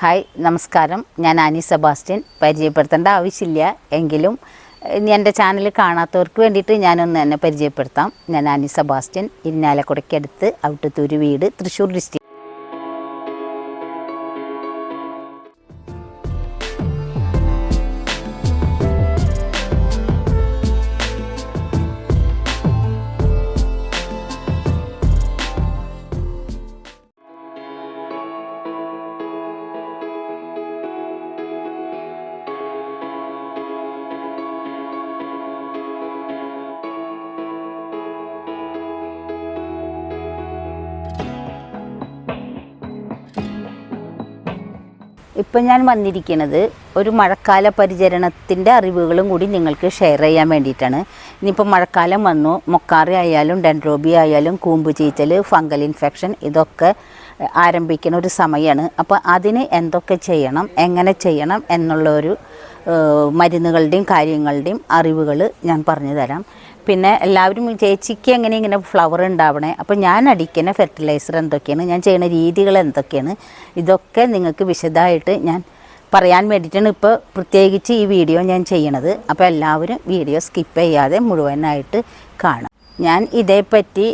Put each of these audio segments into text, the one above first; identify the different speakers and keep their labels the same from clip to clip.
Speaker 1: Hi നമസ്കാരം. ഞാൻ Annie Sebastian. പരിചയപ്പെടുത്തേണ്ട ആവശ്യമില്ല. എങ്കിലും എന്റെ ചാനൽ കാണാത്തവർക്ക് വേണ്ടിയിട്ട് ഞാനൊന്ന് എന്നെ പരിചയപ്പെടുത്താം. ഞാൻ ആനി സെബാസ്റ്റ്യൻ ഇരിഞ്ഞാലക്കുടയ്ക്കടുത്ത് ഔട്ടത്തൂര് വീട് തൃശ്ശൂർ ഡിസ്ട്രിക്ട് ഇപ്പം ഞാൻ വന്നിരിക്കുന്നത് ഒരു മഴക്കാല പരിചരണത്തിന്റെ അറിവുകളും കൂടി നിങ്ങൾക്ക് ഷെയർ ചെയ്യാൻ വേണ്ടിയിട്ടാണ്. ഇനിയിപ്പോൾ മഴക്കാലം വന്നു മൊക്കാറി ആയാലും ഡെൻഡ്രോബി ആയാലും കൂമ്പ് ചീച്ചൽ ഫംഗൽ ഇൻഫെക്ഷൻ ഇതൊക്കെ ആരംഭിക്കുന്ന ഒരു സമയമാണ് അപ്പോൾ അതിന് എന്തൊക്കെ ചെയ്യണം എങ്ങനെ ചെയ്യണം എന്നുള്ള ഒരു മരുന്നുകളുടെയും കാര്യങ്ങളുടെയും അറിവുകൾ ഞാൻ പറഞ്ഞു തരാം. പിന്നെ എല്ലാവരും ചേച്ചിക്ക് എങ്ങനെ ഇങ്ങനെ ഫ്ലവർ ഉണ്ടാവണേ? അപ്പോൾ ഞാൻ അടിക്കുന്ന ഫെർട്ടിലൈസർ എന്തൊക്കെയാണ്? ഞാൻ ചെയ്യുന്ന രീതികൾ എന്തൊക്കെയാണ്? ഇതൊക്കെ നിങ്ങൾക്ക് വിശദമായിട്ട് ഞാൻ പറയാൻ വേണ്ടിയിട്ടാണ് ഇപ്പോൾ പ്രത്യേകിച്ച് ഈ വീഡിയോ ഞാൻ ചെയ്യണത്. അപ്പോൾ എല്ലാവരും വീഡിയോ സ്കിപ്പ് ചെയ്യാതെ മുഴുവനായിട്ട് കാണാം ഞാൻ ഇതേപ്പറ്റി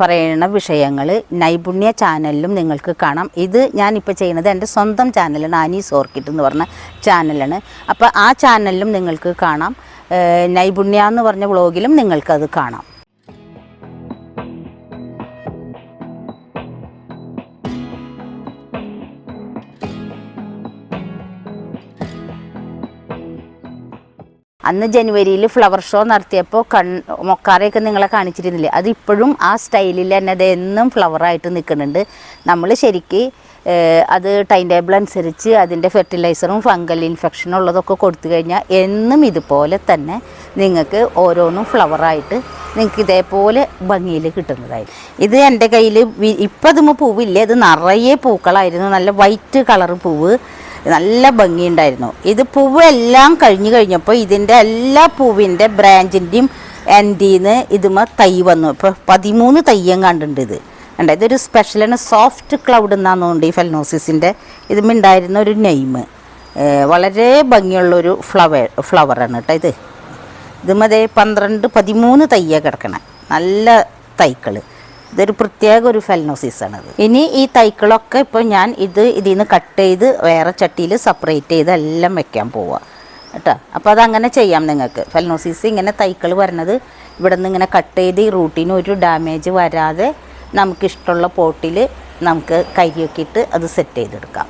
Speaker 1: പറയുന്ന വിഷയങ്ങൾ നൈപുണ്യ ചാനലിലും നിങ്ങൾക്ക് കാണാം. ഇത് ഞാനിപ്പോൾ ചെയ്യുന്നത് എന്റെ സ്വന്തം ചാനലാണ് ആനീസ് ഓർക്കിഡ് എന്ന് പറഞ്ഞ ചാനലാണ്. അപ്പോൾ ആ ചാനലിലും നിങ്ങൾക്ക് കാണാം. നൈപുണ്യ എന്ന് പറഞ്ഞ വ്ളോഗിലും നിങ്ങൾക്കത് കാണാം. അന്ന് ജനുവരിയിൽ ഫ്ലവർ ഷോ നടത്തിയപ്പോൾ കൺ മൊക്കാറയൊക്കെ നിങ്ങളെ കാണിച്ചിരുന്നില്ലേ? അതിപ്പോഴും ആ സ്റ്റൈലിൽ തന്നെ അത് എന്നും ഫ്ലവറായിട്ട് നിൽക്കുന്നുണ്ട്. നമ്മൾ ശരിക്ക് അത് ടൈം ടേബിൾ അനുസരിച്ച് അതിന്റെ ഫെർട്ടിലൈസറും ഫംഗൽ ഇൻഫെക്ഷനും ഉള്ളതൊക്കെ കൊടുത്തു കഴിഞ്ഞാൽ എന്നും ഇതുപോലെ തന്നെ നിങ്ങൾക്ക് ഓരോന്നും ഫ്ലവറായിട്ട് നിങ്ങൾക്ക് ഇതേപോലെ ഭംഗിയിൽ കിട്ടുന്നതായി. ഇത് എന്റെ കയ്യിൽ ഇപ്പം അതുമ്പോൾ പൂവില്ല ഇത് നിറയെ പൂക്കളായിരുന്നു. നല്ല വൈറ്റ് കളർ പൂവ്. നല്ല ഭംഗിയുണ്ടായിരുന്നു ഇത് പൂവ് എല്ലാം കഴിഞ്ഞു കഴിഞ്ഞപ്പോൾ ഇതിന്റെ എല്ലാ പൂവിന്റെ ബ്രാഞ്ചിന്റെയും എൻഡിന്ന് ഇതുമ തൈ വന്നു. ഇപ്പോൾ പതിമൂന്ന് തയ്യം കണ്ടിട്ടുണ്ട് ഇത്. കണ്ട ഇതൊരു സ്പെഷ്യലാണ് സോഫ്റ്റ് ക്ലൗഡ് എന്നാന്ന് ഈ ഫെൽനോസിസിന്റെ ഇതുമുണ്ടായിരുന്ന ഒരു നെയിം വളരെ ഭംഗിയുള്ളൊരു ഫ്ലവർ ഫ്ലവറാണ് കേട്ടോ ഇത്. ഇതുമതേ പന്ത്രണ്ട് പതിമൂന്ന് തയ്യ കിടക്കണം. നല്ല തൈക്കൾ ഇതൊരു പ്രത്യേക ഒരു ഫെൽനോസിസാണത് ഇനി ഈ തൈക്കളൊക്കെ ഇപ്പോൾ ഞാൻ ഇത് ഇതിൽ നിന്ന് കട്ട് ചെയ്ത് വേറെ ചട്ടിയിൽ സെപ്പറേറ്റ് ചെയ്ത് എല്ലാം വെക്കാൻ പോവുക കേട്ടോ? അപ്പോൾ അതങ്ങനെ ചെയ്യാം നിങ്ങൾക്ക്. ഫെൽനോസിസ് ഇങ്ങനെ തൈക്കൾ വരണത് ഇവിടെ നിന്ന് ഇങ്ങനെ കട്ട് ചെയ്ത് ഈ റൂട്ടിന് ഒരു ഡാമേജ് വരാതെ നമുക്കിഷ്ടമുള്ള പോട്ടിൽ നമുക്ക് കരിയൊക്കെ ഇട്ട് അത് സെറ്റ് ചെയ്തെടുക്കാം.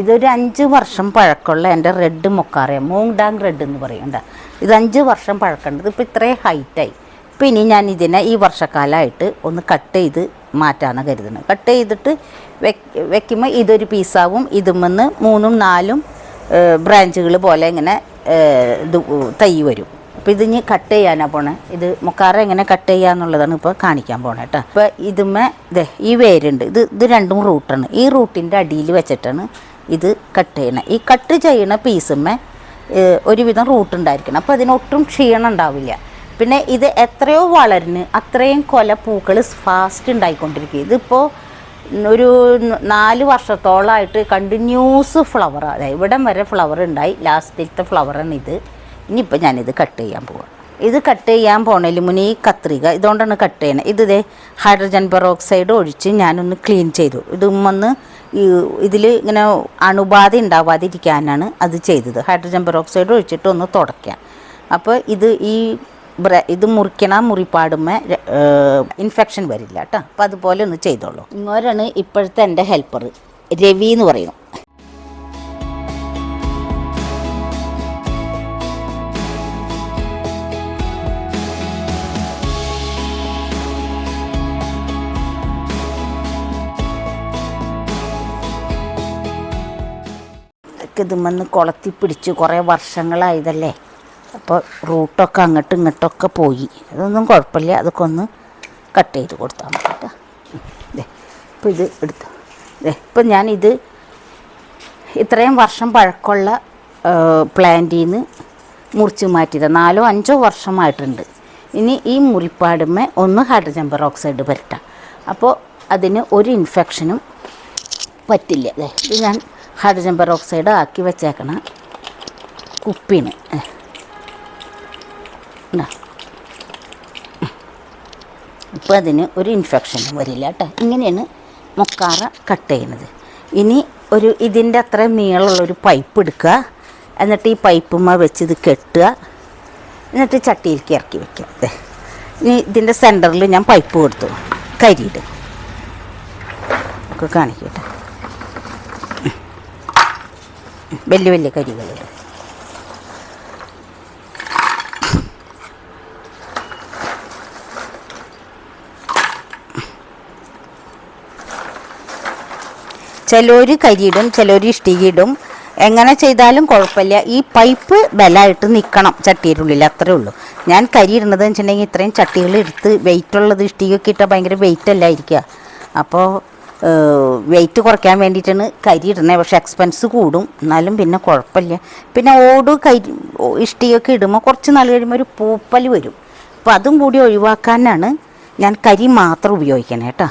Speaker 1: ഇതൊരു അഞ്ച് വർഷം പഴക്കമുള്ള എന്റെ റെഡ് മൊക്കാറിയ മൂങ് ഡാങ് റെഡ് എന്ന് പറയണ്ട ഇത് അഞ്ച് വർഷം പഴക്കേണ്ടത് ഇപ്പോൾ ഇത്രയും ഹൈറ്റായി ഇപ്പം ഇനി ഞാൻ ഇതിനെ ഈ വർഷക്കാലമായിട്ട് ഒന്ന് കട്ട് ചെയ്ത് മാറ്റാണ് കരുതുന്നത് കട്ട് ചെയ്തിട്ട് വെക്ക് വെക്കുമ്പോൾ ഇതൊരു പീസാവും ഇതുമെന്ന് മൂന്നും നാലും ബ്രാഞ്ചുകൾ പോലെ ഇങ്ങനെ ഇത് തൈ വരും. അപ്പോൾ ഇത് ഇനി കട്ട് ചെയ്യാനാണ് പോണേ. ഇത് മുക്കാറ എങ്ങനെ കട്ട് ചെയ്യാന്നുള്ളതാണ് ഇപ്പോൾ കാണിക്കാൻ പോണേ കേട്ടോ. അപ്പോൾ ഇതുമ്മേ ഇതേ ഈ വേരുണ്ട്. ഇത് ഇത് രണ്ടും റൂട്ടാണ് ഈ റൂട്ടിന്റെ അടിയിൽ വെച്ചിട്ടാണ് ഇത് കട്ട് ചെയ്യണം. ഈ കട്ട് ചെയ്യണ പീസുമ്മേ ഒരുവിധം റൂട്ട് ഉണ്ടായിരിക്കണം. അപ്പോൾ അതിനൊട്ടും ക്ഷീണം ഉണ്ടാവില്ല. പിന്നെ ഇത് എത്രയോ വളരുന്ന് അത്രയും കൊല പൂക്കൾ ഫാസ്റ്റ് ഉണ്ടായിക്കൊണ്ടിരിക്കും. ഇതിപ്പോൾ ഒരു നാല് വർഷത്തോളമായിട്ട് കണ്ടിന്യൂസ് ഫ്ലവർ അതായത് ഇവിടം വരെ ഫ്ലവർ ഉണ്ടായി. ലാസ്റ്റിലത്തെ ഫ്ലവറാണ് ഇത്. ഇനിയിപ്പോൾ ഞാനിത് കട്ട് ചെയ്യാൻ പോവാം. ഇത് കട്ട് ചെയ്യാൻ പോണേൽ മുന്നേ ഈ കത്രിക ഇതുകൊണ്ടാണ് കട്ട് ചെയ്യണത് ഇത് ഇതേ ഹൈഡ്രജൻ പെറോക്സൈഡ് ഒഴിച്ച് ഞാനൊന്ന് ക്ലീൻ ചെയ്തു. ഇത് വന്ന് ഈ ഇതിൽ ഇങ്ങനെ അണുബാധ ഉണ്ടാവാതിരിക്കാനാണ് അത് ചെയ്തത്. ഹൈഡ്രജൻ പെറോക്സൈഡ് ഒഴിച്ചിട്ട് ഒന്ന് തുടയ്ക്കാം. അപ്പോൾ ഇത് ഈ ഇത് മുറിക്കണ മുറിപ്പാടുമ്പോൾ ഇൻഫെക്ഷൻ വരില്ല കേട്ടോ. അപ്പോൾ അതുപോലെ ഒന്ന് ചെയ്തോളൂ. ഇങ്ങോരാണ് ഇപ്പോഴത്തെ എന്റെ ഹെൽപ്പർ രവി എന്ന് പറയുന്നു. ഇതുമെന്ന് കൊളത്തി പിടിച്ച് കുറേ വർഷങ്ങളായതല്ലേ? അപ്പോൾ റൂട്ടൊക്കെ അങ്ങോട്ടും ഇങ്ങോട്ടൊക്കെ പോയി. അതൊന്നും കുഴപ്പമില്ല. അതൊക്കെ ഒന്ന് കട്ട് ചെയ്ത് കൊടുത്താൽ മതി കേട്ടോ. ഇപ്പോൾ ഇത് എടുത്തു. ഇപ്പം ഞാനിത് ഇത്രയും വർഷം പഴക്കമുള്ള പ്ലാന്റിൽ നിന്ന് മുറിച്ച് മാറ്റിയത്. നാലോ അഞ്ചോ വർഷമായിട്ടുണ്ട്. ഇനി ഈ മുറിപ്പാടുമേ ഒന്ന് ഹൈഡ്രജൻ പെറോക്സൈഡ് പുരട്ടാം അപ്പോൾ അതിന് ഒരു ഇൻഫെക്ഷനും പറ്റില്ല. ഇത് ഞാൻ ഹൈഡ്രജൻ പെറോക്സൈഡ് ആക്കി വെച്ചേക്കണ. കുപ്പീന് ഇപ്പോൾ അതിന് ഒരു ഇൻഫെക്ഷനും വരില്ല കേട്ടോ. ഇങ്ങനെയാണ് മുക്കാറ കട്ട് ചെയ്യുന്നത്. ഇനി ഒരു ഇതിന്റെ അത്ര നീളമുള്ളൊരു പൈപ്പ് എടുക്കുക. എന്നിട്ട് ഈ പൈപ്പുമ്മ വെച്ച് ഇത് കെട്ടുക. എന്നിട്ട് ചട്ടിയിലേക്ക് ഇറക്കി വെക്കുക. ഇനി ഇതിന്റെ സെന്ററിൽ ഞാൻ പൈപ്പ് കൊടുത്തു. കരിയിട്ട് ഒക്കെ കാണിക്കട്ടെ വലിയ വലിയ കരികളുണ്ട് ചിലർ കരിയിടും ചിലർ ഇഷ്ടികയിടും. എങ്ങനെ ചെയ്താലും കുഴപ്പമില്ല. ഈ പൈപ്പ് ബലമായിട്ട് നിൽക്കണം ചട്ടിയുടെ ഉള്ളിൽ അത്രേ ഉള്ളൂ. ഞാൻ കരി ഇടുന്നത് വെച്ചിട്ടുണ്ടെങ്കിൽ ഇത്രയും ചട്ടികൾ എടുത്ത് വെയിറ്റ് ഉള്ളത് ഇഷ്ടികൊക്കെ ഇട്ടാൽ ഭയങ്കര വെയിറ്റ് അല്ലായിരിക്കുക. അപ്പോൾ വെയിറ്റ് കുറയ്ക്കാൻ വേണ്ടിയിട്ടാണ് കരി ഇടുന്നത് പക്ഷേ എക്സ്പെൻസ് കൂടും. എന്നാലും പിന്നെ കുഴപ്പമില്ല. പിന്നെ ഓട് കരി ഇഷ്ടിയൊക്കെ ഇടുമ്പോൾ കുറച്ച് നാൾ കഴിയുമ്പോൾ ഒരു പൂപ്പൽ വരും. അപ്പോൾ അതും കൂടി ഒഴിവാക്കാനാണ് ഞാൻ കരി മാത്രം ഉപയോഗിക്കണേ കേട്ടോ.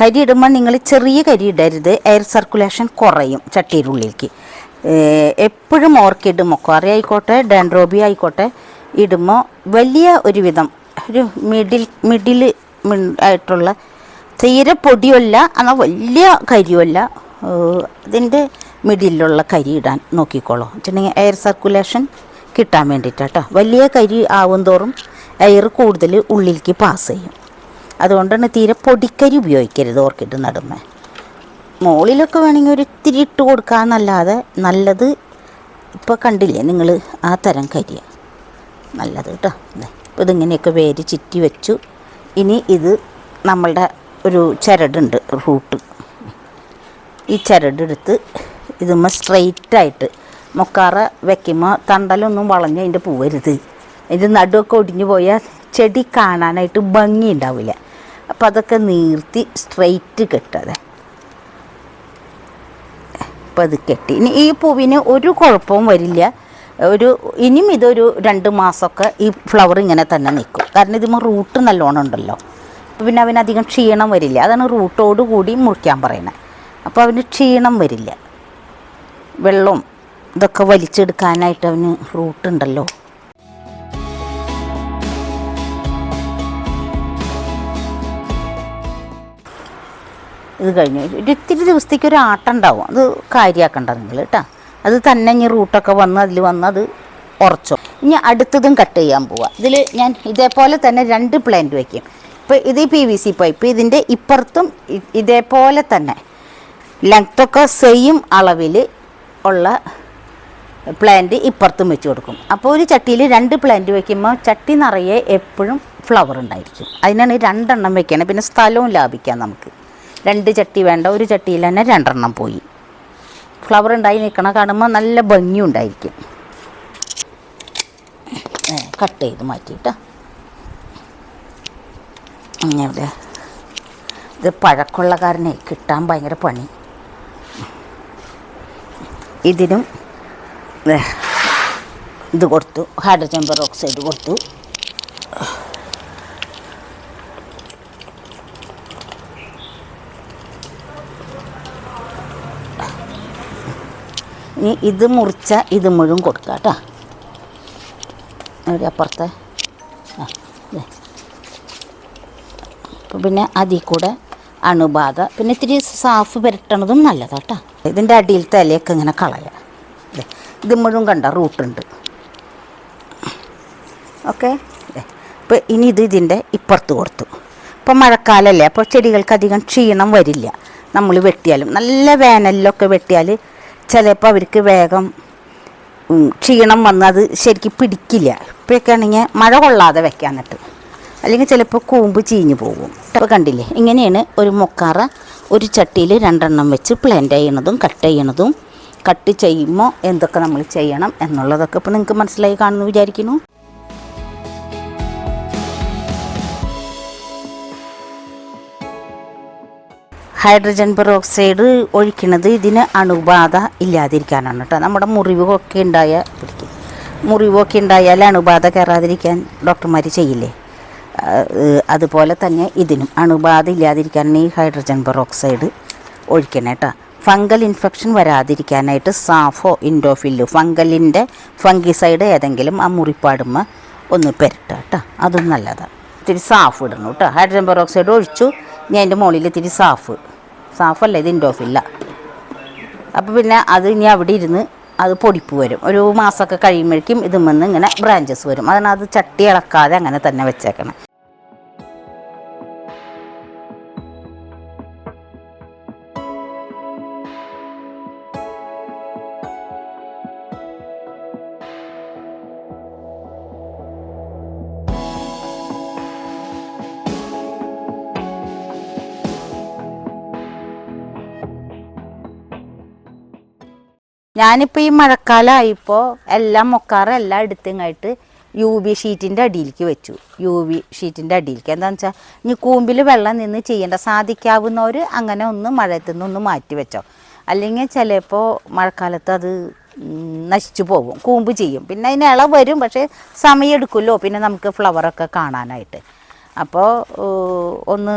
Speaker 1: കരി ഇടുമ്പോൾ നിങ്ങൾ ചെറിയ കരി ഇടരുത്. എയർ സർക്കുലേഷൻ കുറയും ചട്ടിയുടെ ഉള്ളിലേക്ക് എപ്പോഴും ഓർക്കിഡ് മൊക്കാറി ആയിക്കോട്ടെ ഡാൻഡ്രോബി ആയിക്കോട്ടെ ഇടുമ്പോൾ വലിയ ഒരുവിധം ഒരു മിഡിൽ മിഡിൽ ആയിട്ടുള്ള തീരെ പൊടിയല്ല എന്നാൽ വലിയ കരിയല്ല അതിന്റെ മിഡിലുള്ള കരി ഇടാൻ നോക്കിക്കോളൂ. വെച്ചിട്ടുണ്ടെങ്കിൽ എയർ സർക്കുലേഷൻ കിട്ടാൻ വേണ്ടിയിട്ടാട്ടോ വലിയ കരി ആവും തോറും എയർ കൂടുതൽ ഉള്ളിലേക്ക് പാസ് ചെയ്യും. അതുകൊണ്ടാണ് തീരെ പൊടിക്കരി ഉപയോഗിക്കരുത് ഓർക്കിഡ് നടുമ്മേ മുകളിലൊക്കെ വേണമെങ്കിൽ ഒരു ഇത്തിരി ഇട്ട് കൊടുക്കാമെന്നല്ലാതെ നല്ലത് ഇപ്പോൾ കണ്ടില്ലേ നിങ്ങൾ ആ തരം കരിയ. നല്ലത് കേട്ടോ ഇതിങ്ങനെയൊക്കെ വേര് ചിറ്റി വെച്ചു. ഇനി ഇത് നമ്മളുടെ ഒരു ചരടുണ്ട് റൂട്ട്. ഈ ചരടെടുത്ത് ഇതുമ്മ സ്ട്രെയിറ്റായിട്ട് മൊക്കാറ വെക്കുമ്പോൾ തണ്ടലൊന്നും വളഞ്ഞ് അതിന്റെ പൂവരുത്. അതിന്റെ നടുവൊക്കെ ഒടിഞ്ഞു പോയാൽ ചെടി കാണാനായിട്ട് ഭംഗി ഉണ്ടാവില്ല. അപ്പം അതൊക്കെ നീർത്തി സ്ട്രെയിറ്റ് കെട്ടതെ അപ്പം അത് കെട്ടി. ഇനി ഈ പൂവിന് ഒരു കുഴപ്പവും വരില്ല. ഒരു ഇനിയും ഇതൊരു രണ്ട് മാസമൊക്കെ ഈ ഫ്ലവർ ഇങ്ങനെ തന്നെ നിൽക്കും. കാരണം ഇതിമ്മ റൂട്ട് നല്ലോണം ഉണ്ടല്ലോ. അപ്പോൾ പിന്നെ അവനധികം ക്ഷീണം വരില്ല. അതാണ് റൂട്ടോട് കൂടി മുറിക്കാൻ പറയുന്നത്. അപ്പോൾ അവന് ക്ഷീണം വരില്ല. വെള്ളം ഇതൊക്കെ വലിച്ചെടുക്കാനായിട്ട് അവന് റൂട്ടുണ്ടല്ലോ ഇത് കഴിഞ്ഞു. ഒരു ഇത്തിരി ദിവസത്തേക്ക് ഒരു ആട്ടം ഉണ്ടാവും. അത് കാര്യമാക്കണ്ട നിങ്ങൾ കേട്ടോ. അത് തന്നെ ഇനി റൂട്ടൊക്കെ വന്ന് അതിൽ വന്ന് അത് ഉറച്ചോ. ഇനി അടുത്തതും കട്ട് ചെയ്യാൻ പോവാം. ഇതിൽ ഞാൻ ഇതേപോലെ തന്നെ രണ്ട് പ്ലാന്റ് വയ്ക്കും ഇപ്പോൾ ഇത് പി വി സി പൈപ്പ് ഇതിന്റെ ഇപ്പുറത്തും ഇതേപോലെ തന്നെ ലെങ്ത്തൊക്കെ സെയിം അളവിൽ ഉള്ള പ്ലാന്റ് ഇപ്പുറത്തും വെച്ച് കൊടുക്കും. അപ്പോൾ ഒരു ചട്ടിയിൽ രണ്ട് പ്ലാന്റ് വെക്കുമ്പോൾ ചട്ടി നിറയെ എപ്പോഴും ഫ്ലവർ ഉണ്ടായിരിക്കും. അതിനാണ് രണ്ടെണ്ണം വെക്കണം. പിന്നെ സ്ഥലവും ലാഭിക്കാം നമുക്ക്. രണ്ട് ചട്ടി വേണ്ട ഒരു ചട്ടിയിൽ തന്നെ രണ്ടെണ്ണം പോയി. ഫ്ലവർ ഉണ്ടായി നിൽക്കണ കാണുമ്പോൾ നല്ല ഭംഗി ഉണ്ടായിരിക്കും കട്ട് ചെയ്ത് മാറ്റിയിട്ടാ. ഇവിടെ. ഇത് പഴക്കമുള്ള കാരനെ കിട്ടാൻ ഭയങ്കര പണി. ഇതിനും ഇത് കൊടുത്തു. ഹൈഡ്രജൻ പെറോക്സൈഡ് കൊടുത്തു. ഇത് മുറിച്ച ഇത് മുഴുവൻ കൊടുക്കാം കേട്ടോ അവിടെ അപ്പുറത്തെ അപ്പോൾ പിന്നെ അതിൽ കൂടെ അണുബാധ പിന്നെ ഇത്തിരി സാഫ് പുരട്ടണതും നല്ലതാണ് കേട്ടോ ഇതിന്റെ അടിയിലത്തെ ഇലയൊക്കെ ഇങ്ങനെ കളയാം. ഇത് മുഴുവൻ കണ്ട റൂട്ടുണ്ട് ഓക്കെ? അപ്പോൾ ഇനി ഇത് ഇതിന്റെ ഇപ്പുറത്ത് കൊടുത്തു. ഇപ്പം മഴക്കാലമല്ലേ അപ്പോൾ ചെടികൾക്ക് അധികം ക്ഷീണം വരില്ല. നമ്മൾ വെട്ടിയാലും നല്ല വേനലിലൊക്കെ വെട്ടിയാൽ ചിലപ്പോൾ അവർക്ക് വേഗം ക്ഷീണം വന്ന് അത് ശരിക്കും പിടിക്കില്ല. ഇപ്പോഴൊക്കെ ആണെങ്കിൽ മഴ കൊള്ളാതെ വെക്കാൻ എന്നിട്ട്. അല്ലെങ്കിൽ ചിലപ്പോൾ കൂമ്പ് ചീഞ്ഞു പോകും. അപ്പോൾ കണ്ടില്ലേ ഇങ്ങനെയാണ് ഒരു മൊക്കാറ ഒരു ചട്ടിയിൽ രണ്ടെണ്ണം വെച്ച് പ്ലാന്റ് ചെയ്യണതും കട്ട് ചെയ്യണതും. കട്ട് ചെയ്യുമ്പോൾ എന്തൊക്കെ നമ്മൾ ചെയ്യണം എന്നുള്ളതൊക്കെ ഇപ്പോൾ നിങ്ങൾക്ക് മനസ്സിലായി കാണുന്നു വിചാരിക്കുന്നു. ഹൈഡ്രജൻ പെറോക്സൈഡ് ഒഴിക്കുന്നത് ഇതിന് അണുബാധ ഇല്ലാതിരിക്കാനാണ് കേട്ടോ. നമ്മുടെ മുറിവൊക്കെ ഉണ്ടായ മുറിവൊക്കെ ഉണ്ടായാൽ അണുബാധ കയറാതിരിക്കാൻ ഡോക്ടർമാർ ചെയ്യില്ലേ? അതുപോലെ തന്നെ ഇതിനും അണുബാധ ഇല്ലാതിരിക്കാനാണ് ഈ ഹൈഡ്രജൻ പെറോക്സൈഡ് ഒഴിക്കണേ കേട്ടോ ഫംഗൽ ഇൻഫെക്ഷൻ വരാതിരിക്കാനായിട്ട് സാഫോ ഇൻഡോഫില്ല് ഫംഗലിന്റെ ഫംഗിസൈഡ് ഏതെങ്കിലും ആ മുറിപ്പാടുമ്പ ഒന്ന് പെരട്ടുക കേട്ടോ അതും നല്ലതാണ് ഇത്തിരി സാഫ് ഇടണം കേട്ടോ ഹൈഡ്രജൻ പെറോക്സൈഡ് ഒഴിച്ചു ഞാൻ അതിന്റെ മുകളിൽ ഇത്തിരി സാഫ്. സാഫല്ല ഇത് ഇൻഡോഫില്ല. അപ്പോൾ പിന്നെ അത് ഇനി അവിടെ ഇരുന്ന് അത് പൊടിപ്പ് വരും. ഒരു മാസമൊക്കെ കഴിയുമ്പോഴേക്കും ഇതുമെന്ന് ഇങ്ങനെ ബ്രാഞ്ചസ് വരും. അതിനകത്ത് അത് ചട്ടി ഇളക്കാതെ അങ്ങനെ തന്നെ വെച്ചേക്കണം. ഞാനിപ്പോൾ ഈ മഴക്കാലമായിപ്പോൾ എല്ലാം മൊക്കാറ എല്ലാം എടുത്തിങ്ങായിട്ട് യു വി ഷീറ്റിന്റെ അടിയിലേക്ക് വെച്ചു. യു വി ഷീറ്റിന്റെ അടിയിലേക്ക്. എന്താണെന്ന് വെച്ചാൽ ഇനി കൂമ്പിൽ വെള്ളം നിന്ന് ചെയ്യേണ്ട സാധിക്കാവുന്നവർ അങ്ങനെ ഒന്ന് മഴയത്തു നിന്നൊന്ന് മാറ്റി വെച്ചോ. അല്ലെങ്കിൽ ചിലപ്പോൾ മഴക്കാലത്ത് അത് നശിച്ചു പോകും. കൂമ്പ് ചെയ്യും. പിന്നെ അതിന് ഇള വരും പക്ഷേ സമയം എടുക്കുമല്ലോ പിന്നെ നമുക്ക് ഫ്ലവറൊക്കെ കാണാനായിട്ട്. അപ്പോൾ ഒന്ന്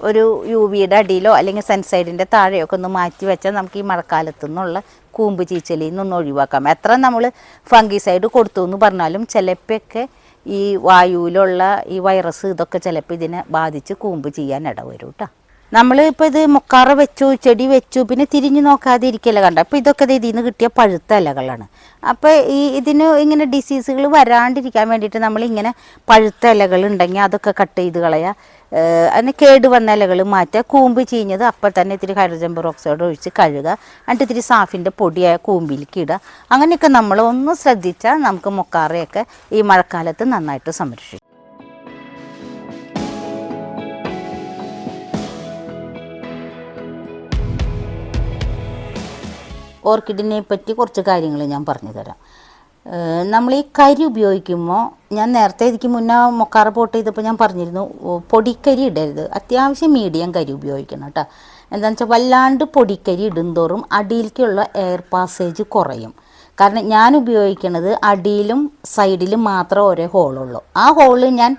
Speaker 1: ഒരു യു വിയുടെ അടിയിലോ അല്ലെങ്കിൽ സൺസൈഡിന്റെ താഴെയോ ഒക്കെ ഒന്ന് മാറ്റി വെച്ചാൽ നമുക്ക് ഈ മഴക്കാലത്തു നിന്നുള്ള കൂമ്പ് ചീച്ചലിൽ നിന്നൊന്ന് ഒഴിവാക്കാം. എത്ര നമ്മൾ ഫംഗിസൈഡ് കൊടുത്തു എന്ന് പറഞ്ഞാലും ചിലപ്പോഴൊക്കെ ഈ വായുവിലുള്ള ഈ വൈറസ് ഇതൊക്കെ ചിലപ്പോൾ ഇതിനെ ബാധിച്ച് കൂമ്പ് ചെയ്യാൻ ഇടവരും കേട്ടോ. നമ്മൾ ഇപ്പോൾ ഇത് മുക്കാറ് വെച്ചു ചെടി വെച്ചു പിന്നെ തിരിഞ്ഞു നോക്കാതെ ഇരിക്കല കണ്ട അപ്പോൾ ഇതൊക്കെ ഇതിൽ നിന്ന് കിട്ടിയ പഴുത്ത ഇലകളാണ്. അപ്പോൾ ഈ ഇതിന് ഇങ്ങനെ ഡിസീസുകൾ വരാണ്ടിരിക്കാൻ വേണ്ടിയിട്ട് നമ്മൾ ഇങ്ങനെ പഴുത്ത ഇലകൾ ഉണ്ടെങ്കിൽ അതൊക്കെ കട്ട് ചെയ്ത് കളയുക അതിന് കേട് വന്ന ഇലകൾ മാറ്റുക കൂമ്പ് ചീഞ്ഞത് അപ്പോൾ തന്നെ ഇത്തിരി ഹൈഡ്രജൻ പെറോക്സൈഡ് ഒഴിച്ച് കഴുകുക എന്നിട്ട് ഇത്തിരി സാഫിന്റെ പൊടിയായ കൂമ്പിലേക്ക് ഇടുക അങ്ങനെയൊക്കെ നമ്മൾ ഒന്ന് ശ്രദ്ധിച്ചാൽ നമുക്ക് മുക്കാറയൊക്കെ ഈ മഴക്കാലത്ത് നന്നായിട്ട് സംരക്ഷിക്കും. ഓർക്കിഡിനെ പറ്റി കുറച്ച് കാര്യങ്ങൾ ഞാൻ പറഞ്ഞു തരാം നമ്മൾ ഈ കരി ഉപയോഗിക്കുമ്പോൾ ഞാൻ നേരത്തെ ഇതിക്ക് മുന്നേ മൊക്കാറ പോട്ട് ചെയ്തപ്പോൾ ഞാൻ പറഞ്ഞിരുന്നു പൊടിക്കരി ഇടരുത്. അത്യാവശ്യം മീഡിയം കരി ഉപയോഗിക്കണം കേട്ടോ. എന്താണെന്ന് വെച്ചാൽ വല്ലാണ്ട് പൊടിക്കരി ഇടുന്തോറും അടിയിലേക്കുള്ള എയർ പാസേജ് കുറയും. കാരണം ഞാൻ ഉപയോഗിക്കുന്നത് അടിയിലും സൈഡിലും മാത്രം ഒരേ ഹോളുള്ളൂ ആ ഹോൾ ഞാൻ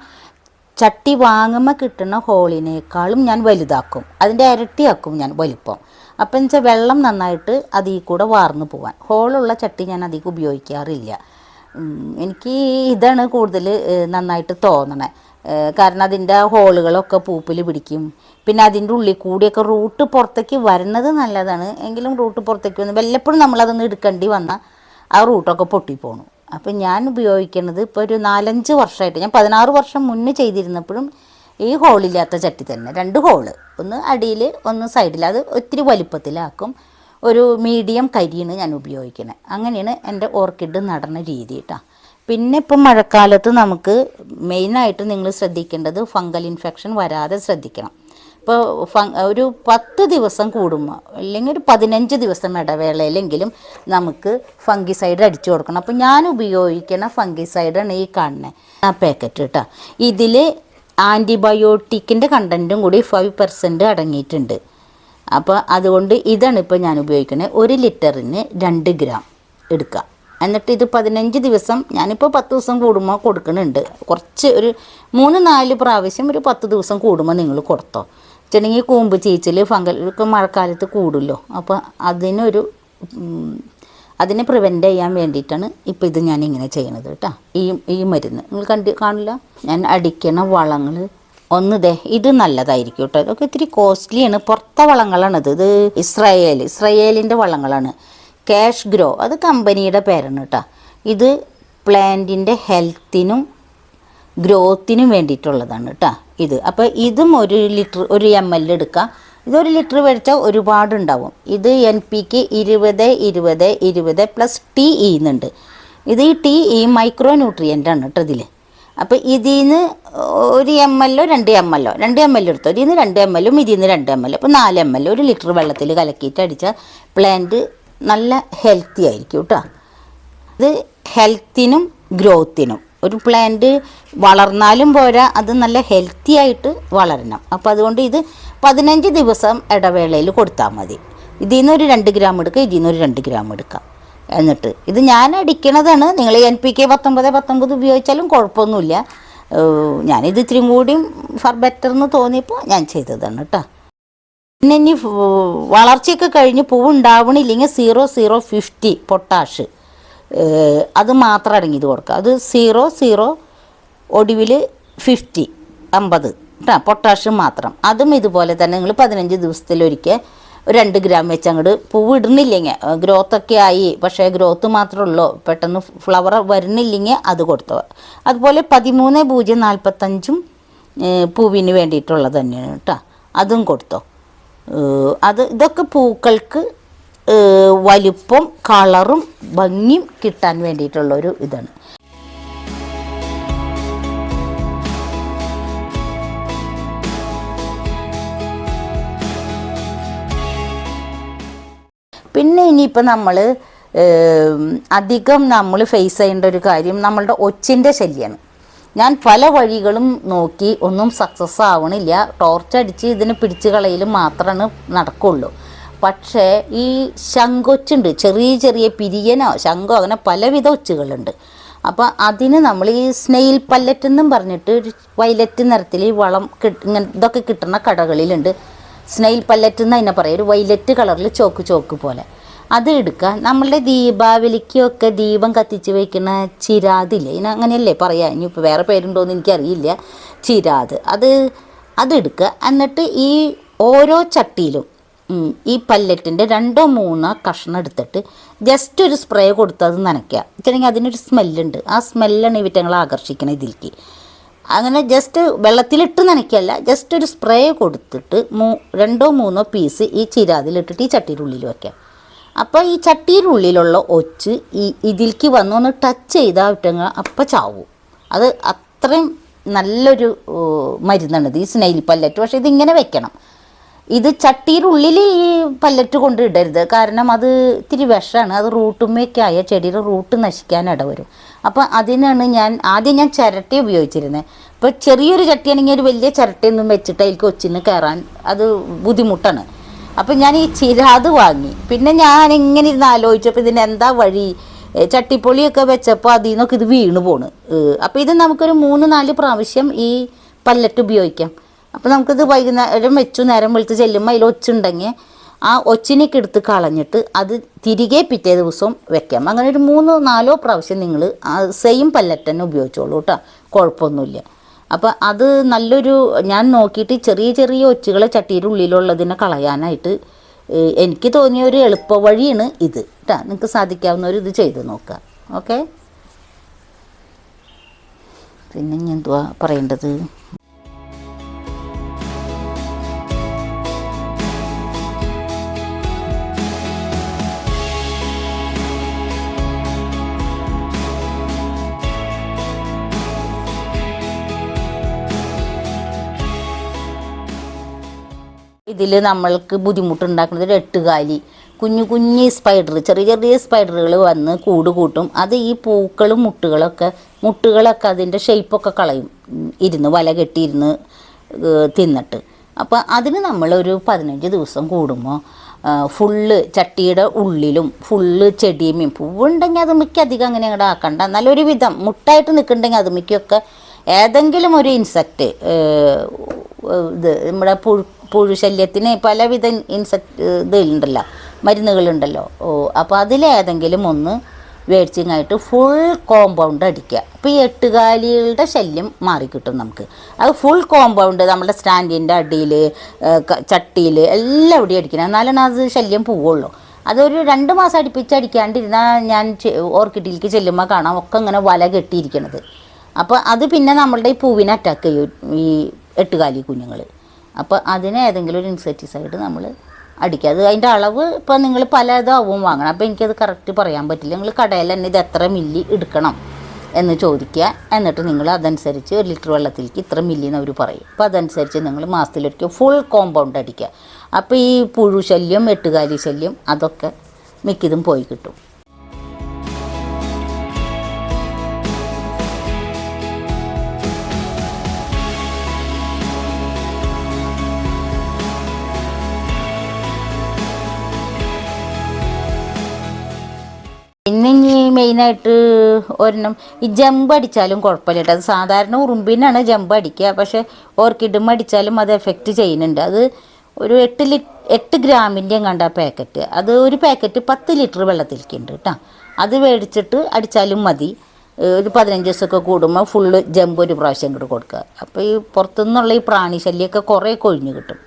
Speaker 1: ചട്ടി വാങ്ങുമ്പോൾ കിട്ടുന്ന ഹോളിനേക്കാളും ഞാൻ വലുതാക്കും. അതിന്റെ ഇരട്ടിയാക്കും ഞാൻ വലിപ്പം. അപ്പം എന്ന് വെച്ചാൽ വെള്ളം നന്നായിട്ട് അതിൽ കൂടെ വാർന്നു പോവാൻ. ഹോളുള്ള ചട്ടി ഞാൻ അധികം ഉപയോഗിക്കാറില്ല. എനിക്ക് ഇതാണ് കൂടുതൽ നന്നായിട്ട് തോന്നണേ. കാരണം അതിന്റെ ഹോളുകളൊക്കെ പൂപ്പിൽ പിടിക്കും. പിന്നെ അതിന്റെ ഉള്ളിൽ കൂടിയൊക്കെ റൂട്ട് പുറത്തേക്ക് വരുന്നത് നല്ലതാണ്. എങ്കിലും റൂട്ട് പുറത്തേക്ക് വന്ന് വല്ലപ്പോഴും നമ്മളതൊന്ന് എടുക്കേണ്ടി വന്നാൽ ആ റൂട്ടൊക്കെ പൊട്ടിപ്പോണു. അപ്പം ഞാൻ ഉപയോഗിക്കുന്നത് ഇപ്പോൾ ഒരു നാലഞ്ച് വർഷമായിട്ട് ഞാൻ പതിനാറ് വർഷം മുന്നേ ചെയ്തിരുന്നപ്പോഴും ഈ ഹോളില്ലാത്ത ചട്ടി തന്നെ രണ്ട് ഹോൾ ഒന്ന് അടിയിൽ ഒന്ന് സൈഡിൽ അത് ഒത്തിരി വലിപ്പത്തിലാക്കും. ഒരു മീഡിയം കരിയാണ് ഞാൻ ഉപയോഗിക്കുന്നത് അങ്ങനെയാണ് എന്റെ ഓർക്കിഡ് നടന്ന രീതി കേട്ടോ പിന്നെ ഇപ്പം മഴക്കാലത്ത് നമുക്ക് മെയിനായിട്ട് നിങ്ങൾ ശ്രദ്ധിക്കേണ്ടത് ഫംഗൽ ഇൻഫെക്ഷൻ വരാതെ ശ്രദ്ധിക്കണം. ഇപ്പോൾ ഒരു പത്ത് ദിവസം കൂടുമ്പോൾ അല്ലെങ്കിൽ ഒരു പതിനഞ്ച് ദിവസം ഇടവേളയിലെങ്കിലും നമുക്ക് ഫംഗിസൈഡ് അടിച്ചു കൊടുക്കണം. അപ്പോൾ ഞാൻ ഉപയോഗിക്കുന്ന ഫംഗിസൈഡാണ് ഈ കാണുന്നത് ആ പാക്കറ്റ് കേട്ടോ ഇതിൽ ആന്റിബയോട്ടിക്കിന്റെ കണ്ടന്റും കൂടി ഫൈവ് പെർസെന്റ് അടങ്ങിയിട്ടുണ്ട്. അപ്പോൾ അതുകൊണ്ട് ഇതാണ് ഇപ്പോൾ ഞാൻ ഉപയോഗിക്കുന്നത് ഒരു ലിറ്ററിന് രണ്ട് ഗ്രാം എടുക്കുക. എന്നിട്ട് ഇത് പതിനഞ്ച് ദിവസം ഞാനിപ്പോൾ പത്ത് ദിവസം കൂടുമ്പോൾ കൊടുക്കുന്നുണ്ട് കുറച്ച് ഒരു മൂന്ന് നാല് പ്രാവശ്യം ഒരു പത്ത് ദിവസം കൂടുമ്പോൾ നിങ്ങൾ കൊടുത്തോ. വെച്ചിട്ടുണ്ടെങ്കിൽ കൂമ്പ് ചീച്ചൽ ഫംഗൽ ഒക്കെ മഴക്കാലത്ത് കൂടുമല്ലോ അപ്പോൾ അതിനൊരു അതിനെ പ്രിവെന്റ് ചെയ്യാൻ വേണ്ടിയിട്ടാണ് ഇപ്പോൾ ഇത് ഞാൻ ഇങ്ങനെ ചെയ്യണത് കേട്ടോ. ഈ ഈ മരുന്ന്. നിങ്ങൾ കണ്ട് കാണില്ല? ഞാൻ അടിക്കണ വളങ്ങൾ ഒന്ന് ദേ ഇത് നല്ലതായിരിക്കും കേട്ടോ. ഇതൊക്കെ ഇത്തിരി കോസ്റ്റ്ലിയാണ് പുറത്തെ വളങ്ങളാണിത്. ഇത് ഇസ്രായേൽ ഇസ്രായേലിന്റെ വളങ്ങളാണ്. ക്യാഷ് ഗ്രോ അത് കമ്പനിയുടെ പേരാണ് കേട്ടോ. ഇത് പ്ലാന്റിന്റെ ഹെൽത്തിനും ഗ്രോത്തിനും വേണ്ടിയിട്ടുള്ളതാണ് കേട്ടോ ഇത്. അപ്പോൾ ഇതും ഒരു ലിറ്റർ ഒരു എം എൽ എടുക്കുക ഇതൊരു ലിറ്റർ മേടിച്ചാൽ ഒരുപാടുണ്ടാവും. ഇത് എൻ പിക്ക് ഇരുപത് ഇരുപത് ഇരുപത് പ്ലസ് ടി ഇ എന്നുണ്ട് ഇത് ഈ ടി ഇ മൈക്രോ ന്യൂട്രിയന്റ് ആണ് കേട്ടോ ഇതിൽ അപ്പോൾ ഇതിൽ നിന്ന് ഒരു എം എല്ലോ രണ്ട് എം എല്ലോ രണ്ട് എം എൽ എടുത്തോ? ഇതിൽ നിന്ന് രണ്ട് എം എല്ലും ഇതിൽ നിന്ന് രണ്ട് എം എൽ അപ്പോൾ നാല് എം എൽ ഒരു ലിറ്റർ വെള്ളത്തിൽ കലക്കിയിട്ട് അടിച്ചാൽ പ്ലാന്റ് നല്ല ഹെൽത്തി ആയിരിക്കും കേട്ടോ ഇത് ഹെൽത്തിനും ഗ്രോത്തിനും ഒരു പ്ലാന്റ് വളർന്നാലും പോരാ അത് നല്ല ഹെൽത്തി ആയിട്ട് വളരണം. അപ്പോൾ അതുകൊണ്ട് ഇത് പതിനഞ്ച് ദിവസം ഇടവേളയിൽ കൊടുത്താൽ മതി. ഇതിൽ നിന്നൊരു രണ്ട് ഗ്രാം എടുക്കുക ഇതിൽ നിന്നൊരു രണ്ട് ഗ്രാം എടുക്കാം. എന്നിട്ട് ഇത് ഞാൻ അടിക്കണതാണ്. നിങ്ങൾ എൻ പി കെ പത്തൊമ്പത് പത്തൊമ്പത് ഉപയോഗിച്ചാലും കുഴപ്പമൊന്നുമില്ല. ഞാനിത് ഇത്തിരി കൂടിയും ഫർ ബെറ്റർ എന്ന് തോന്നിയപ്പോൾ ഞാൻ ചെയ്തതാണ് കേട്ടോ. പിന്നെ ഇനി വളർച്ചയൊക്കെ കഴിഞ്ഞ് പൂവ് ഉണ്ടാവണില്ലെങ്കിൽ സീറോ സീറോ ഫിഫ്റ്റി പൊട്ടാഷ്. അത് മാത്രം അടങ്ങിയത് കൊടുക്കുക. അത് സീറോ സീറോ ഒടുവിൽ ഫിഫ്റ്റി അമ്പത്. കേട്ടോ പൊട്ടാഷ്യം മാത്രം. അതും ഇതുപോലെ തന്നെ നിങ്ങൾ പതിനഞ്ച് ദിവസത്തിലൊരിക്കൽ ഒരു രണ്ട് ഗ്രാം വെച്ച് അങ്ങോട്ട് പൂവ് ഇടുന്നില്ലെങ്കിൽ ഗ്രോത്തൊക്കെ ആയി പക്ഷേ ഗ്രോത്ത് മാത്രമേ ഉള്ളൂ. പെട്ടെന്ന് ഫ്ലവർ വരുന്നില്ലെങ്കിൽ അത് കൊടുത്തോ. അതുപോലെ പതിമൂന്ന് പൂജ്യം നാൽപ്പത്തഞ്ചും പൂവിന് വേണ്ടിയിട്ടുള്ളത് തന്നെയാണ് കേട്ടോ അതും കൊടുത്തോ. അത് ഇതൊക്കെ പൂക്കൾക്ക് വലുപ്പം കളറും ഭംഗിയും കിട്ടാൻ വേണ്ടിയിട്ടുള്ള ഒരു ഇതാണ്. പിന്നെ ഇനിയിപ്പോൾ നമ്മൾ അധികം നമ്മൾ ഫേസ് ചെയ്യേണ്ട ഒരു കാര്യം നമ്മളുടെ ഒച്ചിന്റെ ശല്യമാണ് ഞാൻ പല വഴികളും നോക്കി ഒന്നും സക്സസ് ആവണില്ല. ടോർച്ചടിച്ച് ഇതിനെ പിടിച്ച് കളയിൽ മാത്രമാണ് നടക്കുള്ളൂ. പക്ഷേ ഈ ശംഖൊച്ചുണ്ട് ചെറിയ ചെറിയ പിരിയനോ ശംഖോ അങ്ങനെ പലവിധ ഒച്ചുകളുണ്ട്. അപ്പോൾ അതിന് നമ്മൾ ഈ സ്നെയിൽ പല്ലറ്റ് എന്നും പറഞ്ഞിട്ട് ഒരു വയലറ്റ് നിറത്തിൽ ഈ വളം കിട്ട് ഇങ്ങനെ ഇതൊക്കെ കിട്ടുന്ന കടകളിലുണ്ട്. സ്നെയിൽ പല്ലറ്റ് എന്ന് അതിനെ പറയും. ഒരു വൈലറ്റ് കളറിൽ ചോക്ക് ചോക്ക് പോലെ. അത് എടുക്കുക നമ്മളുടെ ദീപാവലിക്കൊക്കെ ദീപം കത്തിച്ച് വയ്ക്കുന്ന ചിരാതില്ലേ? ഇനി അങ്ങനെയല്ലേ പറയാ? ഇനിയിപ്പോൾ വേറെ പേരുണ്ടോ എന്ന് എനിക്കറിയില്ല. ചിരാത്. അത് അതെടുക്കുക എന്നിട്ട് ഈ ഓരോ ചട്ടിയിലും ഈ പല്ലറ്റിന്റെ രണ്ടോ മൂന്നോ കഷ്ണം എടുത്തിട്ട് ജസ്റ്റ് ഒരു സ്പ്രേ കൊടുത്ത് അത് നനയ്ക്കുക വെച്ചിട്ടുണ്ടെങ്കിൽ അതിനൊരു സ്മെല്ലുണ്ട് ആ സ്മെല്ലാണ് ഈ വിറ്റങ്ങളെ ആകർഷിക്കണം ഇതിലേക്ക് അങ്ങനെ ജസ്റ്റ് വെള്ളത്തിലിട്ട് നനയ്ക്കല്ല ജസ്റ്റ് ഒരു സ്പ്രേ കൊടുത്തിട്ട് മൂ രണ്ടോ മൂന്നോ പീസ് ഈ ചിരാതിലിട്ടിട്ട് ഈ ചട്ടിയുടെ ഉള്ളിൽ വയ്ക്കാം അപ്പോൾ ഈ ചട്ടിയുടെ ഉള്ളിലുള്ള ഒച്ച് ഈ ഇതിലേക്ക് വന്നൊന്ന് ടച്ച് ചെയ്താൽ വിട്ടങ്ങ അപ്പോൾ ചാവും. അത് അത്രയും നല്ലൊരു മരുന്നാണ് ഈ സ്നൈൽ പല്ലറ്റ്. പക്ഷേ ഇതിങ്ങനെ വെക്കണം. ഇത് ചട്ടിയുടെ ഉള്ളിൽ ഈ പല്ലറ്റ് കൊണ്ട് ഇടരുത് കാരണം അത് ഇത്തിരി വിഷമാണ് അത് റൂട്ടുമ്മയൊക്കെ ആയ ചെടിയുടെ റൂട്ട് നശിക്കാൻ ഇടവരും. അപ്പോൾ അതിനാണ് ഞാൻ ആദ്യം ഞാൻ ചിരട്ടി ഉപയോഗിച്ചിരുന്നത് ഇപ്പോൾ ചെറിയൊരു ചട്ടിയാണെങ്കിൽ ഒരു വലിയ ചിരട്ടയൊന്നും വെച്ചിട്ട് അതിൽ ഒച്ചിന് കയറാൻ അത് ബുദ്ധിമുട്ടാണ്. അപ്പം ഞാൻ ഈ ചിരാത് വാങ്ങി. പിന്നെ ഞാൻ എങ്ങനെ ഇരുന്ന് ആലോചിച്ചപ്പോൾ ഇതിന് എന്താ വഴി? ചട്ടിപ്പൊളിയൊക്കെ വെച്ചപ്പോൾ അതിൽ നിന്നൊക്കെ ഇത് വീണ് പോണ്. അപ്പോൾ ഇത് നമുക്കൊരു മൂന്ന് നാല് പ്രാവശ്യം ഈ പല്ലറ്റ് ഉപയോഗിക്കാം. അപ്പോൾ നമുക്കിത് വൈകുന്നേരം വെച്ചു നേരം വെളുത്ത് ചെല്ലുമ്പോൾ അതിൽ ഒച്ചുണ്ടെങ്കിൽ ആ ഒച്ചിനൊക്കെ എടുത്ത് കളഞ്ഞിട്ട് അത് തിരികെ പിറ്റേ ദിവസം വെക്കാം. അങ്ങനെ ഒരു മൂന്നോ നാലോ പ്രാവശ്യം നിങ്ങൾ ആ സെയിം പല്ലറ്റ് തന്നെ ഉപയോഗിച്ചോളൂ കേട്ടോ കുഴപ്പമൊന്നുമില്ല. അപ്പോൾ അത് നല്ലൊരു ഞാൻ നോക്കിയിട്ട് ചെറിയ ചെറിയ ഒച്ചുകളെ ചട്ടിയുടെ ഉള്ളിലുള്ളതിനെ കളയാനായിട്ട് എനിക്ക് തോന്നിയ ഒരു എളുപ്പ വഴിയാണ് ഇത് കേട്ടോ നിങ്ങൾക്ക് സാധിക്കാവുന്ന ഒരു ഇത് ചെയ്ത് നോക്കുക ഓക്കെ? പിന്നെ ഞാൻ എന്തുവാ പറയേണ്ടത്? ഇതിൽ നമ്മൾക്ക് ബുദ്ധിമുട്ടുണ്ടാക്കുന്നത് എട്ടുകാലി. കുഞ്ഞു കുഞ്ഞു സ്പൈഡർ ചെറിയ ചെറിയ സ്പൈഡറുകൾ വന്ന് കൂട് കൂട്ടും. അത് ഈ പൂക്കളും മുട്ടുകളൊക്കെ മുട്ടുകളൊക്കെ അതിന്റെ ഷേപ്പൊക്കെ കളയും. ഇരുന്ന് വല കെട്ടിയിരുന്ന് തിന്നിട്ട്. അപ്പോൾ അതിന് നമ്മളൊരു പതിനഞ്ച് ദിവസം കൂടുമ്പോൾ ഫുള്ള് ചട്ടിയുടെ ഉള്ളിലും ഫുള്ള് ചെടിയുമേയും പൂവുണ്ടെങ്കിൽ അത് മിക്ക അധികം അങ്ങനെ അങ്ങോട്ട് ആക്കണ്ട. നല്ലൊരു വിധം മുട്ടായിട്ട് നിൽക്കുന്നുണ്ടെങ്കിൽ അത് മിക്കൊക്കെ ഏതെങ്കിലും ഒരു ഇൻസെക്റ്റ് ഇത് നമ്മുടെ പുഴു പുഴുശല്യത്തിന് പലവിധ ഇൻസെക്ട് ഇതുണ്ടല്ലോ മരുന്നുകളുണ്ടല്ലോ. ഓ അപ്പോൾ അതിലേതെങ്കിലും ഒന്ന് വേടിച്ചിങ്ങായിട്ട് ഫുൾ കോമ്പൗണ്ട് അടിക്കുക. അപ്പോൾ ഈ എട്ടുകാലികളുടെ ശല്യം മാറിക്കിട്ടും നമുക്ക്. അത് ഫുൾ കോമ്പൗണ്ട് നമ്മുടെ സ്റ്റാൻഡിന്റെ അടിയിൽ ചട്ടിയിൽ എല്ലാം ഇവിടെ അടിക്കണം? എന്നാലാണ് അത് ശല്യം പോവുള്ളൂ. അതൊരു രണ്ട് മാസം അടുപ്പിച്ച് അടിക്കാണ്ടിരുന്നാൽ ഞാൻ ഓർക്കിഡിലേക്ക് ചെല്ലുമ്പോൾ കാണാം ഒക്കെ ഇങ്ങനെ വല കെട്ടിയിരിക്കണത്. അപ്പോൾ അത് പിന്നെ നമ്മളുടെ ഈ പൂവിനെ അറ്റാക്ക് ചെയ്യും ഈ എട്ടുകാലി കുഞ്ഞുങ്ങൾ അപ്പോൾ അതിന് ഏതെങ്കിലും ഒരു ഇൻസെക്റ്റിസൈഡ് നമ്മൾ അടിക്കുക. അത് അതിന്റെ അളവ് ഇപ്പോൾ നിങ്ങൾ പല ഇതാവും വാങ്ങണം. അപ്പോൾ എനിക്കത് കറക്റ്റ് പറയാൻ പറ്റില്ല. നിങ്ങൾ കടയിൽ തന്നെ ഇത് എത്ര മില്ലി എടുക്കണം എന്ന് ചോദിക്കുക. എന്നിട്ട് നിങ്ങൾ അതനുസരിച്ച് ഒരു ലിറ്റർ വെള്ളത്തിലേക്ക് ഇത്ര മില്ലി എന്ന് അവർ പറയും. അപ്പോൾ അതനുസരിച്ച് നിങ്ങൾ മാസത്തിലൊരിക്കൽ ഫുൾ കോമ്പൗണ്ട് അടിക്കുക. അപ്പോൾ ഈ പുഴു ശല്യം എട്ടുകാലി ശല്യം അതൊക്കെ മിക്കതും പോയി കിട്ടും. മെയിനായിട്ട് ഒരെണ്ണം ഈ ജമ്പ് അടിച്ചാലും കുഴപ്പമില്ല കേട്ടോ. അത് സാധാരണ ഉറുമ്പിനാണ് ജമ്പ് അടിക്കുക. പക്ഷേ ഓർക്കിഡും അടിച്ചാലും അത് എഫക്റ്റ് ചെയ്യുന്നുണ്ട്. അത് ഒരു എട്ട് ലി എട്ട് ഗ്രാമിന്റെ കണ്ട പാക്കറ്റ്. അത് ഒരു പാക്കറ്റ് പത്ത് ലിറ്റർ വെള്ളത്തിലേക്കുണ്ട് കേട്ടോ. അത് മേടിച്ചിട്ട് അടിച്ചാലും മതി. ഒരു പതിനഞ്ച് ദിവസമൊക്കെ കൂടുമ്പോൾ ഫുള്ള് ജമ്പ് ഒരു പ്രാവശ്യം ഇങ്ങോട്ട് കൊടുക്കുക. അപ്പോൾ ഈ പുറത്തുനിന്നുള്ള ഈ പ്രാണിശല്യമൊക്കെ കുറേ കൊഴിഞ്ഞു കിട്ടും.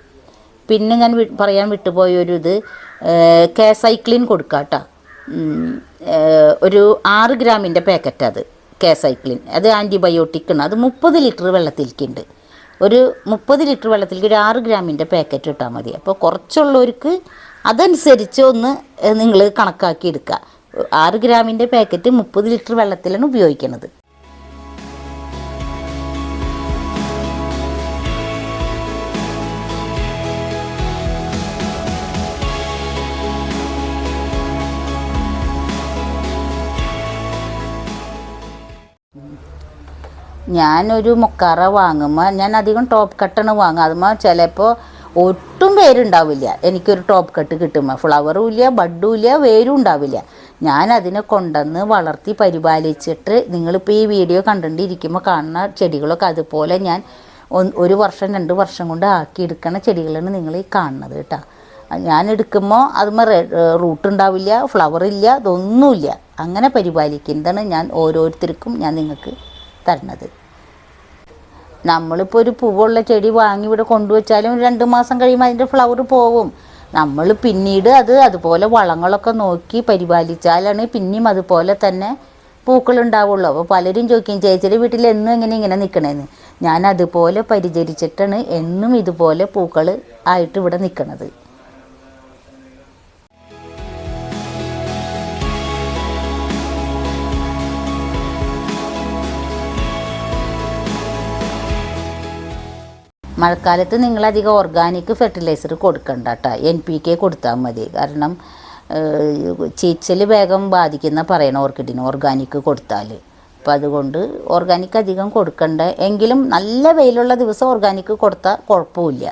Speaker 1: പിന്നെ ഞാൻ പറയാൻ വിട്ടുപോയ ഒരു ഇത് കെ സൈക്ലിൻ കൊടുക്കുക കേട്ടോ ഒരു ആറ് ഗ്രാമിന്റെ പാക്കറ്റ് അത് കേസൈക്ലിൻ. അത് ആന്റിബയോട്ടിക് ആണ് അത് മുപ്പത് ലിറ്റർ വെള്ളത്തിലേക്കുണ്ട് ഒരു മുപ്പത് ലിറ്റർ വെള്ളത്തിലേക്ക് ഒരു ആറ് ഗ്രാമിന്റെ പാക്കറ്റ് ഇട്ടാൽ മതി. അപ്പോൾ കുറച്ചുള്ളവർക്ക് അതനുസരിച്ച് ഒന്ന് നിങ്ങൾ കണക്കാക്കി എടുക്കുക ആറ് ഗ്രാമിന്റെ പാക്കറ്റ് മുപ്പത് ലിറ്റർ വെള്ളത്തിലാണ് ഉപയോഗിക്കുന്നത് ഞാനൊരു മുക്കാറ വാങ്ങുമ്പോൾ ഞാൻ അധികം ടോപ്പ് കട്ടാണ് വാങ്ങുക. അതുമ്പോൾ ചിലപ്പോൾ ഒട്ടും വേരുണ്ടാവില്ല എനിക്കൊരു ടോപ്പ് കട്ട് കിട്ടുമ്പോൾ ഫ്ലവറും ഇല്ല ബഡും ഇല്ല വേരും ഉണ്ടാവില്ല. ഞാൻ അതിനെ കൊണ്ടുവന്ന് വളർത്തി പരിപാലിച്ചിട്ട് നിങ്ങളിപ്പോൾ ഈ വീഡിയോ കണ്ടുകൊണ്ടിരിക്കുമ്പോൾ കാണുന്ന ചെടികളൊക്കെ അതുപോലെ ഞാൻ ഒരു വർഷം രണ്ട് വർഷം കൊണ്ട് ആക്കിയെടുക്കണ ചെടികളാണ് നിങ്ങൾ ഈ കാണുന്നത് കേട്ടോ. ഞാൻ എടുക്കുമ്പോൾ അതുമ്മ റൂട്ട് ഉണ്ടാവില്ല ഫ്ലവർ ഇല്ല ഇതൊന്നുമില്ല. അങ്ങനെ പരിപാലിക്കുന്നതാണ് ഞാൻ ഓരോരുത്തർക്കും ഞാൻ നിങ്ങൾക്ക് തരുന്നത് നമ്മളിപ്പോൾ ഒരു പൂവുള്ള ചെടി വാങ്ങി ഇവിടെ കൊണ്ടുവച്ചാലും രണ്ട് മാസം കഴിയുമ്പോൾ അതിന്റെ ഫ്ലവർ പോവും. നമ്മൾ പിന്നീട് അത് അതുപോലെ വളങ്ങളൊക്കെ നോക്കി പരിപാലിച്ചാലാണ് പിന്നെയും അതുപോലെ തന്നെ പൂക്കൾ ഉണ്ടാവുള്ളൂ അപ്പോൾ പലരും ചോദിക്കും ചേച്ചിയുടെ വീട്ടിൽ എന്നും എങ്ങനെ ഇങ്ങനെ നിൽക്കണേന്ന് ഞാൻ അതുപോലെ പരിചരിച്ചിട്ടാണ് എന്നും ഇതുപോലെ പൂക്കൾ ആയിട്ട് ഇവിടെ നിൽക്കണത് മഴക്കാലത്ത് നിങ്ങളധികം ഓർഗാനിക് ഫെർട്ടിലൈസർ കൊടുക്കണ്ട കേട്ടോ എൻ പി കെ കൊടുത്താൽ മതി. കാരണം ചീച്ചൽ വേഗം ബാധിക്കുന്ന പറയണം ഓർക്കിഡിന് ഓർഗാനിക് കൊടുത്താൽ അപ്പോൾ അതുകൊണ്ട് ഓർഗാനിക് അധികം കൊടുക്കണ്ട. എങ്കിലും നല്ല വെയിലുള്ള ദിവസം ഓർഗാനിക് കൊടുത്താൽ കുഴപ്പമില്ല.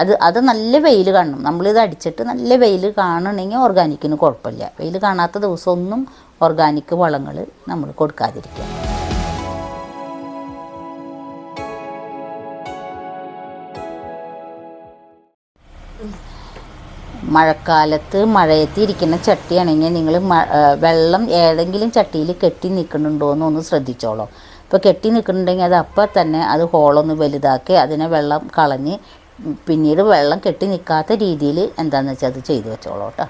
Speaker 1: അത് അത് നല്ല വെയിൽ കാണണം. നമ്മളിത് അടിച്ചിട്ട് നല്ല വെയിൽ കാണണമെങ്കിൽ ഓർഗാനിക്കിന് കുഴപ്പമില്ല. വെയിൽ കാണാത്ത ദിവസമൊന്നും ഓർഗാനിക് വളങ്ങൾ നമ്മൾ കൊടുക്കാതിരിക്കുക. മഴക്കാലത്ത് മഴയത്ത് ഇരിക്കുന്ന ചട്ടിയാണെങ്കിൽ നിങ്ങൾ വെള്ളം ഏതെങ്കിലും ചട്ടിയിൽ കെട്ടി നിൽക്കുന്നുണ്ടോ എന്ന് ഒന്ന് ശ്രദ്ധിച്ചോളൂ. ഇപ്പോൾ കെട്ടി നിൽക്കുന്നുണ്ടെങ്കിൽ അത് അപ്പം തന്നെ അത് ഹോളൊന്ന് വലുതാക്കി അതിനെ വെള്ളം കളഞ്ഞ് പിന്നീട് വെള്ളം കെട്ടി നിൽക്കാത്ത രീതിയിൽ എന്താണെന്ന് വെച്ചാൽ അത് ചെയ്തു വെച്ചോളൂ കേട്ടോ.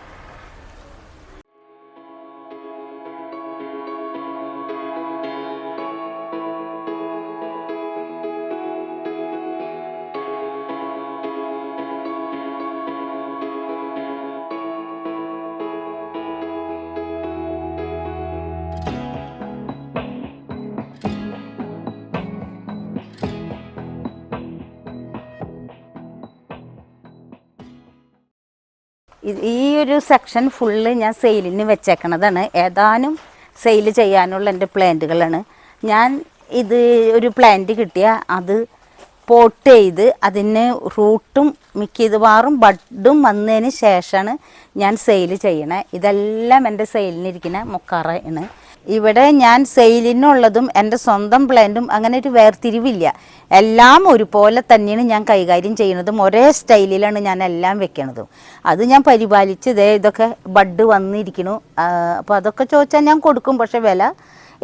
Speaker 1: ഒരു സെക്ഷൻ ഫുള്ള് ഞാൻ സെയിലിന് വെച്ചേക്കണതാണ്. ഏതാനും സെയിൽ ചെയ്യാനുള്ള എന്റെ പ്ലാന്റുകളാണ് ഞാൻ ഇത് ഒരു പ്ലാന്റ് കിട്ടിയ അത് പോട്ട് ചെയ്ത് അതിന് റൂട്ടും മിക്കതുവാറും ബഡും വന്നതിന് ശേഷമാണ് ഞാൻ സെയിൽ ചെയ്യണേ. ഇതെല്ലാം എന്റെ സെയിലിനിരിക്കുന്ന മൊക്കാറ ആണ്. ഇവിടെ ഞാൻ സെയിലിനുള്ളതും എന്റെ സ്വന്തം പ്ലാന്റും അങ്ങനെ ഒരു വേർതിരിവില്ല. എല്ലാം ഒരുപോലെ തന്നെയാണ് ഞാൻ കൈകാര്യം ചെയ്യുന്നതും. ഒരേ സ്റ്റൈലിലാണ് ഞാൻ എല്ലാം വെക്കണതും. അത് ഞാൻ പരിപാലിച്ച് ഇതേ ഇതൊക്കെ ബഡ് വന്നിരിക്കണു. അപ്പോൾ അതൊക്കെ ചോദിച്ചാൽ ഞാൻ കൊടുക്കും. പക്ഷേ വില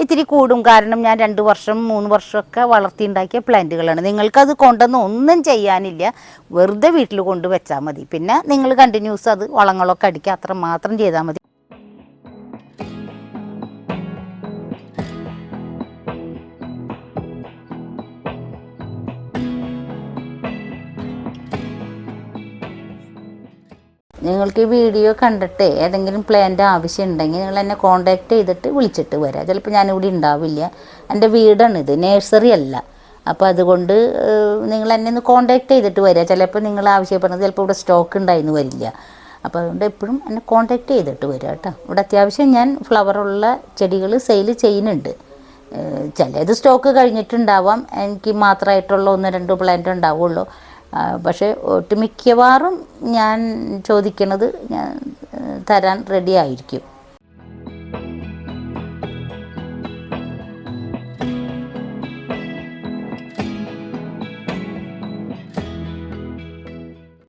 Speaker 1: ഇത്തിരി കൂടും. കാരണം ഞാൻ രണ്ട് വർഷം മൂന്ന് വർഷമൊക്കെ വളർത്തിയുണ്ടാക്കിയ പ്ലാന്റുകളാണ്. നിങ്ങൾക്കത് കൊണ്ടുവന്ന് ഒന്നും ചെയ്യാനില്ല. വെറുതെ വീട്ടിൽ കൊണ്ട് വെച്ചാൽ മതി. പിന്നെ നിങ്ങൾ കണ്ടിന്യൂസ് അത് വളങ്ങളൊക്കെ അടിക്കുക. അത്ര മാത്രം ചെയ്താൽ മതി. നിങ്ങൾക്ക് ഈ വീഡിയോ കണ്ടിട്ട് ഏതെങ്കിലും പ്ലാന്റെ ആവശ്യം ഉണ്ടെങ്കിൽ നിങ്ങൾ എന്നെ കോൺടാക്ട് ചെയ്തിട്ട് വിളിച്ചിട്ട് വരാം. ചിലപ്പോൾ ഞാനിവിടെ ഉണ്ടാവില്ല. എന്റെ ഇത്, നേഴ്സറി അല്ല. അപ്പോൾ അതുകൊണ്ട് നിങ്ങൾ എന്നെ ഒന്ന് കോൺടാക്ട് ചെയ്തിട്ട് വരിക ചിലപ്പോൾ നിങ്ങൾ ആവശ്യപ്പെടുന്നത് ചിലപ്പോൾ ഇവിടെ സ്റ്റോക്ക് ഉണ്ടായിരുന്നു വരില്ല. അപ്പോൾ അതുകൊണ്ട് എപ്പോഴും എന്നെ കോണ്ടാക്ട് ചെയ്തിട്ട് വരിക കേട്ടോ. ഇവിടെ അത്യാവശ്യം ഞാൻ ഫ്ലവറുള്ള ചെടികൾ സെയിൽ ചെയ്യുന്നുണ്ട്. ചിലത് സ്റ്റോക്ക് കഴിഞ്ഞിട്ടുണ്ടാവാം. എനിക്ക് മാത്രമായിട്ടുള്ള ഒന്ന് രണ്ട് പ്ലാന്റ് ഉണ്ടാവുള്ളൂ. പക്ഷേ ഒട്ടുമിക്കവാറും ഞാൻ ചോദിക്കണത് ഞാൻ തരാൻ റെഡി ആയിരിക്കും.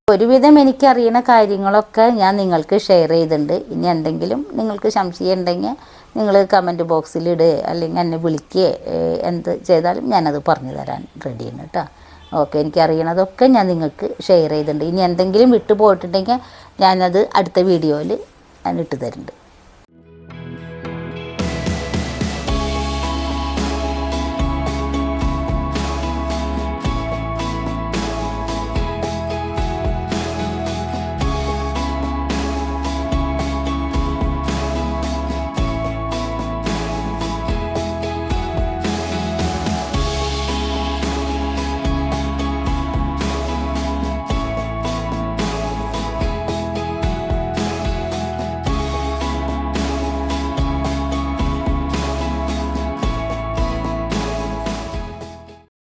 Speaker 1: ഒരുവിധം എനിക്കറിയണ കാര്യങ്ങളൊക്കെ ഞാൻ നിങ്ങൾക്ക് ഷെയർ ചെയ്തിട്ടുണ്ട്. ഇനി എന്തെങ്കിലും നിങ്ങൾക്ക് സംശയം ഉണ്ടെങ്കിൽ നിങ്ങൾ കമന്റ് ബോക്സിൽ ഇടുക അല്ലെങ്കിൽ എന്നെ വിളിക്കുക എന്ത് ചെയ്താലും ഞാനത് പറഞ്ഞു തരാൻ റെഡിയാണ് കേട്ടോ. ഓക്കെ എനിക്കറിയണതൊക്കെ ഞാൻ നിങ്ങൾക്ക് ഷെയർ ചെയ്തിട്ടുണ്ട്. ഇനി എന്തെങ്കിലും വിട്ടു പോയിട്ടുണ്ടെങ്കിൽ ഞാനത് അടുത്ത വീഡിയോയിൽ ഞാൻ ഇട്ട് തരുന്നുണ്ട്